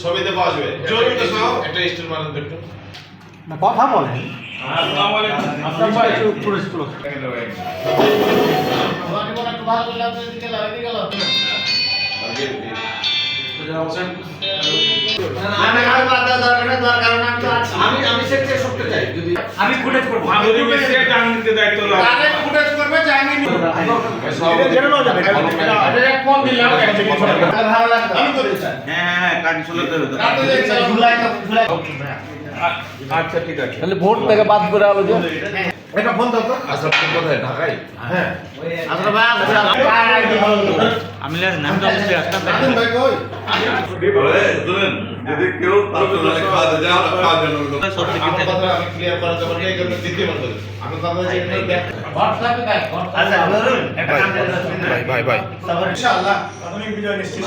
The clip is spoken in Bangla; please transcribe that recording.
ছবিতে পাওয়া যাবে তো সব একটা স্টিল মারেন তো একটু না কথা বলেন আসসালামু আলাইকুম আমি আমি সেটা সত্যি চাই যদি আমি ফুটেজ করব যদি মিস্ত্রি টাঙ্গিতে দায়িত্ব লাগ জেনে নেওয়া যাবে আচ্ছা ঠিক আছে। তাহলে ভোট থেকে বাদ করে আলো যে। এটা ফোন দাও তো। আচ্ছা তুমি কোথায়? ঢাকায়? হ্যাঁ। আমি নামটা বুঝতে আসতাম ভাই কই? যদি কেউ তার খাওয়া যায় আমরা খাওয়ার জন্য আমার কথা আমি ক্লিয়ার করার জন্য এই জন্য বার করি। আমি কথা যে ভাই ভাই ভাই। ইনশাআল্লাহ। বিজয় নিশ্চিত।